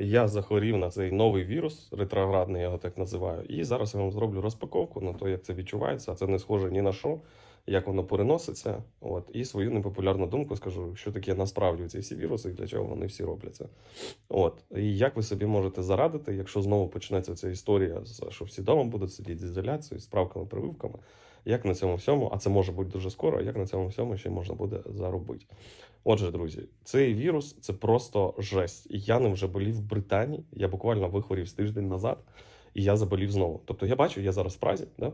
Я захворів на цей новий вірус, ретроградний, я його так називаю. І зараз я вам зроблю розпаковку на те, як це відчувається. А це не схоже ні на що, як воно переноситься. От, і свою непопулярну думку скажу, що таке насправді ці всі віруси і для чого вони всі робляться. От. І як ви собі можете зарадити, якщо знову почнеться ця історія, що всі вдома будуть сидіти з ізоляцією, з справками, прививками, як на цьому всьому, а це може бути дуже скоро, як на цьому всьому ще можна буде заробити. Отже, друзі, цей вірус це просто жесть. Я ним вже болів в Британії. Я буквально вихворів з тиждень назад, і я заболів знову. Тобто я бачу, я зараз в Празі, да?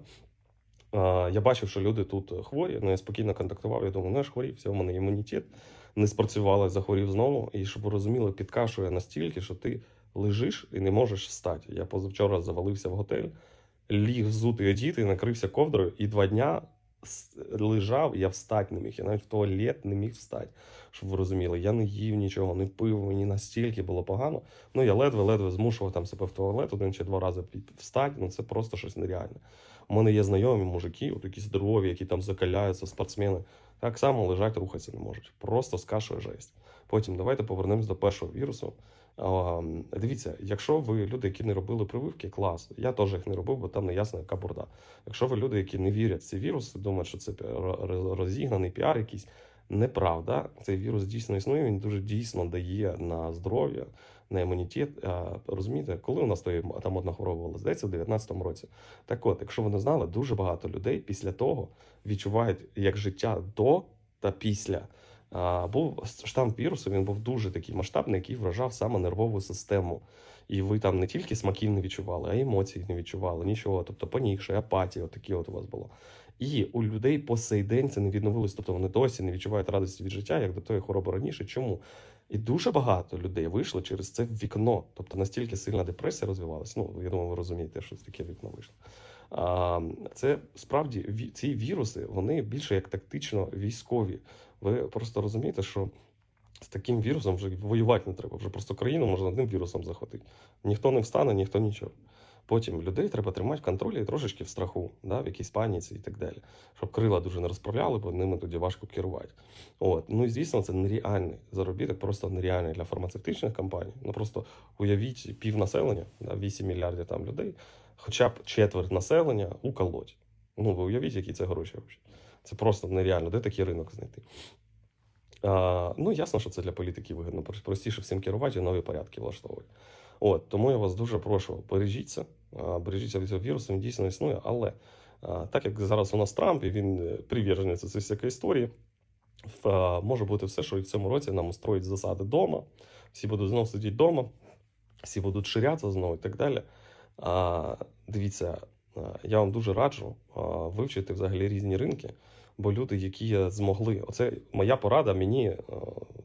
Я бачив, що люди тут хворі, ну я спокійно контактував. Я думаю, ну я ж хворів, все, у мене імунітет не спрацювало, захворів знову. І щоб ви розуміли, підкашує настільки, що ти лежиш і не можеш встати. Я позавчора завалився в готель, ліг взутий одіти, накрився ковдрою, і два дня лежав, я встати не міг. Я навіть в туалет не міг встати. Щоб ви розуміли, я не їв нічого, не пив, мені настільки було погано. Ну я ледве-ледве змушував там себе в туалет один чи два рази встати. Ну це просто щось нереальне. У мене є знайомі мужики, от такі здорові, які там закаляються, спортсмени. Так само лежать, рухатися не можуть. Просто скашує жесть. Потім давайте повернемось до першого вірусу. Дивіться, якщо ви люди, які не робили прививки, клас. Я теж їх не робив, бо там не ясно, яка бурда. Якщо ви люди, які не вірять в ці віруси, думають, що це розігнаний піар якийсь, неправда. Цей вірус дійсно існує, він дуже дійсно дає на здоров'я, на імунітет. Розумієте, коли у нас там одна хвороба була, здається, в 19-му році. Так от, якщо ви не знали, дуже багато людей після того відчувають як життя до та після. Був штам вірусу, він був дуже такий масштабний, який вражав саме нервову систему. І ви там не тільки смаків не відчували, а й емоцій не відчували, нічого. Тобто понігше, апатія, отакі от у вас було. І у людей по сей день це не відновилось, тобто вони досі не відчувають радості від життя, як до тої хвороби раніше. Чому? І дуже багато людей вийшло через це вікно. Тобто настільки сильна депресія розвивалася. Ну, я думаю, ви розумієте, що таке вікно вийшло. Це справді ці віруси, вони більше як тактично військові. Ви просто розумієте, що з таким вірусом вже воювати не треба. Вже просто країну можна одним вірусом захватити. Ніхто не встане, ніхто нічого. Потім людей треба тримати в контролі і трошечки в страху, да, в якійсь паніці і так далі. Щоб крила дуже не розправляли, бо ними тоді важко керувати. От. Ну і звісно, це нереальний заробіток, просто нереальний для фармацевтичних компаній. Ну просто уявіть пів населення, да, 8 мільярдів там людей, хоча б четверть населення уколоть. Ну, ви уявіть, які це гроші. Це просто нереально. Де такий ринок знайти? Ну, ясно, що це для політиків вигідно. Простіше всім керувати і нові порядки влаштовувати. От, тому я вас дуже прошу, бережіться, бережіться від цього вірусу, він дійсно існує. Але так як зараз у нас Трамп, і він е, приверженець цієї всякої історії, може бути все, що і в цьому році нам устроїть засади вдома, всі будуть знову сидіти вдома, всі будуть ширятися знову і так далі. Дивіться, я вам дуже раджу вивчити взагалі різні ринки, бо люди, які змогли, оце моя порада мені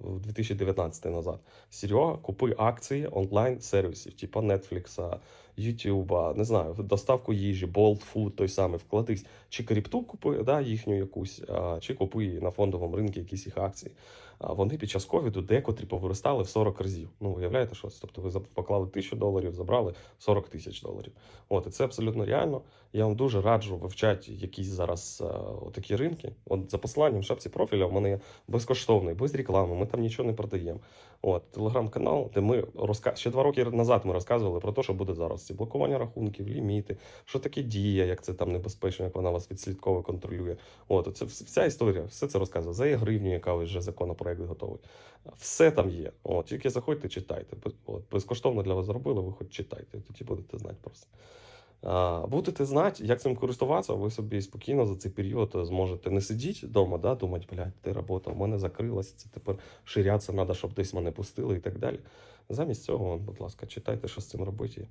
в 2019 назад. Серега, купи акції онлайн-сервісів, типу Netflix, YouTube, не знаю, доставку їжі, Bolt Food, той самий, вкладись. Чи крипту купи, да, їхню якусь, чи купи на фондовому ринку якісь їх акції. Вони під час ковіду декотрі повиростали в 40 разів. Ну, уявляєте, що це? Тобто ви поклали тисячу доларів, забрали 40 тисяч доларів. От, і це абсолютно реально. Я вам дуже раджу вивчати якісь зараз а, такі ринки. От за посиланням в шапці профіля в мене безкоштовний, без реклами. Ми там нічого не продаємо. От телеграм-канал, де ми розка... ще два роки назад ми розказували про те, що буде зараз. Ці блокування рахунків, ліміти, що таке дія, як це там небезпечно, як вона вас відслідково контролює. От це вся історія, все це розказує. За гривню, яка вже законопроект готовий. Все там є. От, тільки заходьте, читайте. От, безкоштовно для вас зробили, ви хоч читайте, тоді будете знати просто. А, будете знати, як цим користуватися, ви собі спокійно за цей період зможете не сидіти вдома, да, думати, блядь, де робота, у мене закрилась, це тепер ширятися треба, щоб десь мене пустили і так далі. Замість цього, будь ласка, читайте, що з цим робити.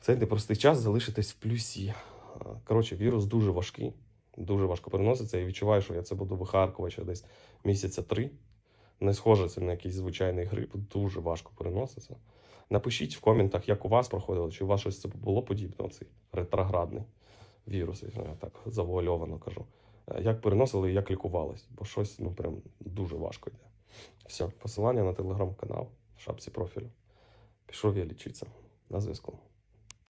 В цей непростий час залишитесь в плюсі. Коротше, вірус дуже важкий, дуже важко переноситься. Я відчуваю, що я це буду вихаркувати ще десь місяця три. Не схоже це на якийсь звичайний грип, дуже важко переноситься. Напишіть в коментах, як у вас проходило, чи у вас щось це було подібно, цей ретроградний вірус, я так завуальовано кажу. Е, Як переносили і як лікувались, бо щось ну прям дуже важко йде. Все, посилання на телеграм-канал в шапці профілю. Пішов я лічитися. На зв'язку.